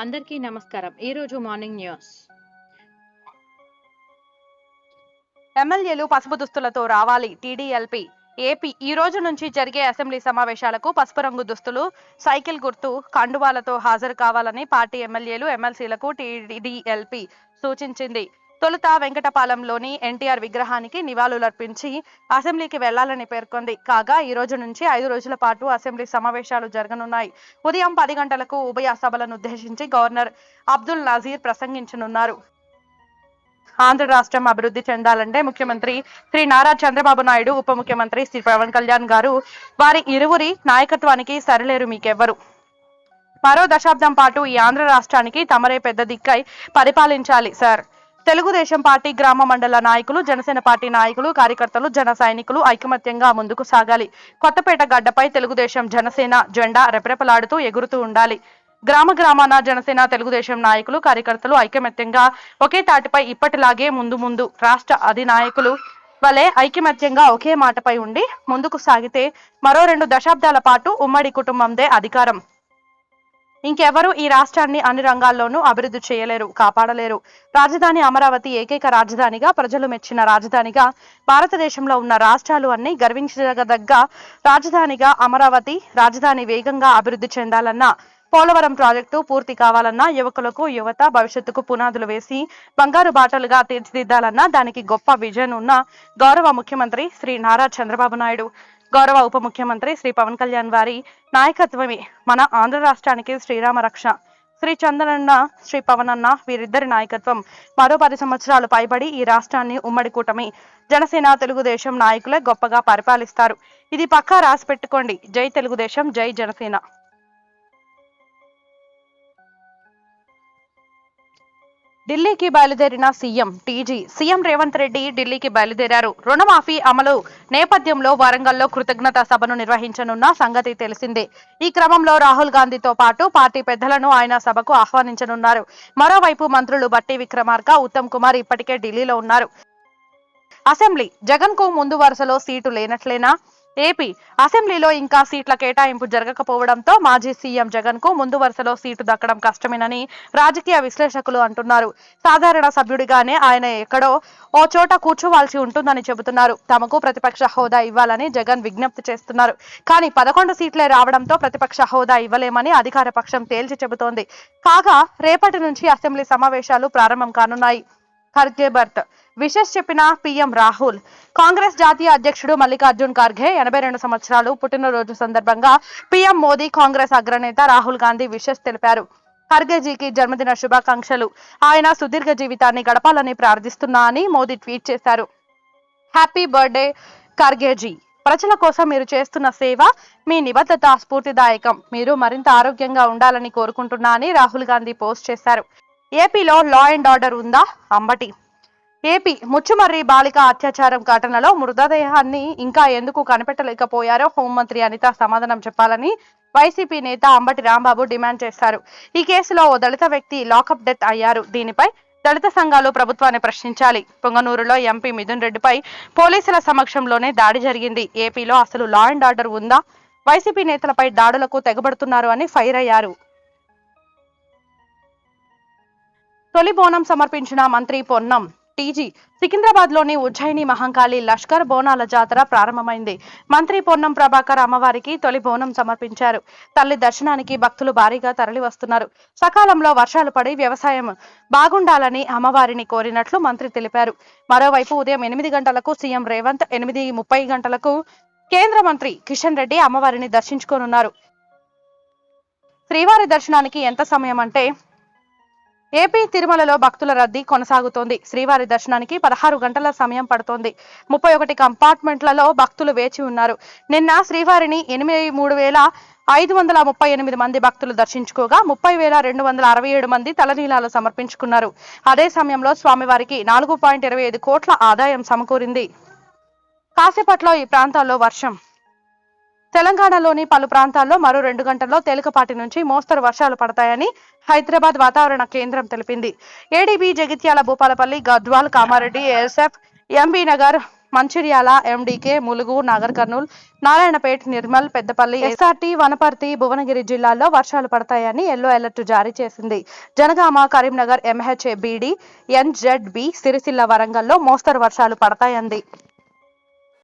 అందరికీ నమస్కారం. ఈరోజు మార్నింగ్ న్యూస్. ఎమ్మెల్యేలు పసుపు దుస్తులతో రావాలి టీడీఎల్పీ. ఏపీ ఈ రోజు నుంచి జరిగే అసెంబ్లీ సమావేశాలకు పసుపు రంగు దుస్తులు సైకిల్ గుర్తు కండువాలతో హాజరు కావాలని పార్టీ ఎమ్మెల్యేలు ఎమ్మెల్సీలకు టీడీఎల్పీ సూచించింది. తొలుత వెంకటపాలెంలోని ఎన్టీఆర్ విగ్రహానికి నివాళులర్పించి అసెంబ్లీకి వెళ్ళాలని పేర్కొంది. కాగా ఈ రోజు నుంచి ఐదు రోజుల పాటు అసెంబ్లీ సమావేశాలు జరగనున్నాయి. ఉదయం పది గంటలకు ఉభయ సభలను ఉద్దేశించి గవర్నర్ అబ్దుల్ నజీర్ ప్రసంగించనున్నారు. ఆంధ్ర రాష్ట్రం అభివృద్ధి చెందాలంటే ముఖ్యమంత్రి శ్రీ నారా చంద్రబాబు నాయుడు ఉప ముఖ్యమంత్రి శ్రీ పవన్ కళ్యాణ్ గారు వారి ఇరువురి నాయకత్వానికి సరిలేరు మీకెవ్వరు. మరో దశాబ్దం పాటు ఈ ఆంధ్ర రాష్ట్రానికి తమరే పెద్ద దిక్కై పరిపాలించాలి సార్. తెలుగుదేశం పార్టీ గ్రామ మండల నాయకులు జనసేన పార్టీ నాయకులు కార్యకర్తలు జన సైనికులు ఐకమత్యంగా ముందుకు సాగాలి. కొత్తపేట గడ్డపై తెలుగుదేశం జనసేన జెండా రెపరెపలాడుతూ ఎగురుతూ ఉండాలి. గ్రామ గ్రామాన జనసేన తెలుగుదేశం నాయకులు కార్యకర్తలు ఐకమత్యంగా ఒకే తాటిపై ఇప్పటిలాగే ముందు ముందు రాష్ట్ర అధినాయకులు వలె ఐకమత్యంగా ఒకే మాటపై ఉండి ముందుకు సాగితే మరో రెండు దశాబ్దాల పాటు ఉమ్మడి కుటుంబందే అధికారం. ఇంకెవరూ ఈ రాష్ట్రాన్ని అన్ని రంగాల్లోనూ అభివృద్ధి చేయలేరు కాపాడలేరు. రాజధాని అమరావతి ఏకైక రాజధానిగా ప్రజలు మెచ్చిన రాజధానిగా భారతదేశంలో ఉన్న రాష్ట్రాలు అన్ని గర్వించదగ్గ రాజధానిగా అమరావతి రాజధాని వేగంగా అభివృద్ధి చెందాలన్నా పోలవరం ప్రాజెక్టు పూర్తి కావాలన్నా యువకులకు యువత భవిష్యత్తుకు పునాదులు వేసి బంగారు బాటలుగా తీర్చిదిద్దాలన్నా దానికి గొప్ప విజన్ ఉన్న గౌరవ ముఖ్యమంత్రి శ్రీ నారా చంద్రబాబు నాయుడు. గౌరవ ఉప ముఖ్యమంత్రి శ్రీ పవన్ కళ్యాణ్ వారి నాయకత్వమే మన ఆంధ్ర రాష్ట్రానికి శ్రీరామ రక్ష. శ్రీ చందనన్న శ్రీ పవనన్న వీరిద్దరి నాయకత్వం. మరో పది సంవత్సరాలు పైబడి ఈ రాష్ట్రాన్ని ఉమ్మడి కూటమి. జనసేన తెలుగుదేశం నాయకులే గొప్పగా పరిపాలిస్తారు. ఇది పక్కా రాసి పెట్టుకోండి. జై తెలుగుదేశం జై జనసేన. ఢిల్లీకి బయలుదేరిన CM TG. CM Revanth Reddy ఢిల్లీకి బయలుదేరారు. రుణమాఫీ అమలు నేపథ్యంలో వరంగల్లో కృతజ్ఞతా సభను నిర్వహించనున్న సంగతి తెలిసిందే. ఈ క్రమంలో రాహుల్ గాంధీతో పాటు పార్టీ పెద్దలను ఆయన సభకు ఆహ్వానించనున్నారు. మరోవైపు మంత్రులు బట్టి విక్రమార్క ఉత్తమ్ కుమార్ ఇప్పటికే ఢిల్లీలో ఉన్నారు. అసెంబ్లీ. జగన్కు ముందు వరుసలో సీటు లేనట్లేనా? ఏపీ అసెంబ్లీలో ఇంకా సీట్ల కేటాయింపు జరగకపోవడంతో మాజీ సీఎం జగన్కు ముందు వరుసలో సీటు దక్కడం కష్టమేనని రాజకీయ విశ్లేషకులు అంటున్నారు. సాధారణ సభ్యుడిగానే ఆయన ఎక్కడో ఓ చోట కూర్చోవాల్సి ఉంటుందని చెబుతున్నారు. తమకు ప్రతిపక్ష హోదా ఇవ్వాలని జగన్ విజ్ఞప్తి చేస్తున్నారు. కానీ పదకొండు సీట్లే రావడంతో ప్రతిపక్ష హోదా ఇవ్వలేమని అధికార పక్షం తేల్చి చెబుతోంది. కాగా రేపటి నుంచి అసెంబ్లీ సమావేశాలు ప్రారంభం కానున్నాయి. ఖర్గే బర్త్ విశేష్ చెప్పిన పీఎం రాహుల్. కాంగ్రెస్ జాతీయ అధ్యక్షుడు మల్లికార్జున్ ఖర్గే ఎనభై రెండు సంవత్సరాలు పుట్టినరోజు సందర్భంగా పీఎం మోదీ కాంగ్రెస్ అగ్రనేత రాహుల్ గాంధీ విశేష్ తెలిపారు. ఖర్గేజీకి జన్మదిన శుభాకాంక్షలు. ఆయన సుదీర్ఘ జీవితాన్ని గడపాలని ప్రార్థిస్తున్నా అని మోదీ ట్వీట్ చేశారు. Happy birthday Khargeji. ప్రజల కోసం మీరు చేస్తున్న సేవ మీ నిబద్ధత స్ఫూర్తిదాయకం. మీరు మరింత ఆరోగ్యంగా ఉండాలని కోరుకుంటున్నా అని రాహుల్ గాంధీ పోస్ట్ చేశారు. ఏపీలో లా అండ్ ఆర్డర్ ఉందా? అంబటి. ఏపీ ముచ్చుమర్రి బాలిక అత్యాచారం ఘటనలో మృతదేహాన్ని ఇంకా ఎందుకు కనిపెట్టలేకపోయారో హోంమంత్రి అనిత సమాధానం చెప్పాలని వైసీపీ నేత అంబటి రాంబాబు డిమాండ్ చేశారు. ఈ కేసులో ఓ దళిత వ్యక్తి లాకప్ డెత్ అయ్యారు. దీనిపై దళిత సంఘాలు ప్రభుత్వాన్ని ప్రశ్నించాలి. పొంగనూరులో ఎంపీ మిథున్ రెడ్డిపై పోలీసుల సమక్షంలోనే దాడి జరిగింది. ఏపీలో అసలు లా అండ్ ఆర్డర్ ఉందా? వైసీపీ నేతలపై దాడులకు తెగబడుతున్నారు అని ఫైర్ అయ్యారు. తొలి బోనం సమర్పించిన మంత్రి పొన్నం టీజీ సికింద్రాబాద్లోని ఉజ్జయిని మహంకాళి లష్కర్ బోనాల జాతర ప్రారంభమైంది. మంత్రి పొన్నం ప్రభాకర్ అమ్మవారికి తొలి బోనం సమర్పించారు. తల్లి దర్శనానికి భక్తులు భారీగా తరలి వస్తున్నారు సకాలంలో వర్షాలు పడి వ్యవసాయం బాగుండాలని అమ్మవారిని కోరినట్లు మంత్రి తెలిపారు. మరోవైపు ఉదయం ఎనిమిది గంటలకు సీఎం రేవంత్ ఎనిమిది ముప్పై గంటలకు కేంద్ర మంత్రి కిషన్ రెడ్డి అమ్మవారిని దర్శించుకోనున్నారు. శ్రీవారి దర్శనానికి ఎంత సమయం అంటే ఏపీ తిరుమలలో భక్తుల రద్దీ కొనసాగుతోంది. శ్రీవారి దర్శనానికి పదహారు గంటల సమయం పడుతోంది. ముప్పై ఒకటి కంపార్ట్మెంట్లలో భక్తులు వేచి ఉన్నారు. నిన్న శ్రీవారిని ఎనిమిది మూడు వేల ఐదు వందల ముప్పై ఎనిమిది మంది భక్తులు దర్శించుకోగా ముప్పై వేల రెండు వందల అరవై ఏడు మంది తలనీలాలు సమర్పించుకున్నారు. అదే సమయంలో స్వామివారికి నాలుగు పాయింట్ ఇరవై ఐదు కోట్ల ఆదాయం సమకూరింది. కాసేపట్లో ఈ ప్రాంతాల్లో వర్షం. తెలంగాణలోని పలు ప్రాంతాల్లో మరో రెండు గంటల్లో తేలికపాటి నుంచి మోస్తరు వర్షాలు పడతాయని హైదరాబాద్ వాతావరణ కేంద్రం తెలిపింది. ADB Jagtial Bhupalpally Gadwal Kamareddy ASF MB Nagar Mancherial MDK Mulugu Nagar Kurnool Narayanpet Nirmal Peddapalli SRT Wanaparthy Bhuvanagiri జిల్లాల్లో వర్షాలు పడతాయని ఎల్లో అలర్ట్ జారీ చేసింది. Jangaon Karimnagar MHA BD NZ B Sircilla వరంగల్లో మోస్తరు వర్షాలు పడతాయంది.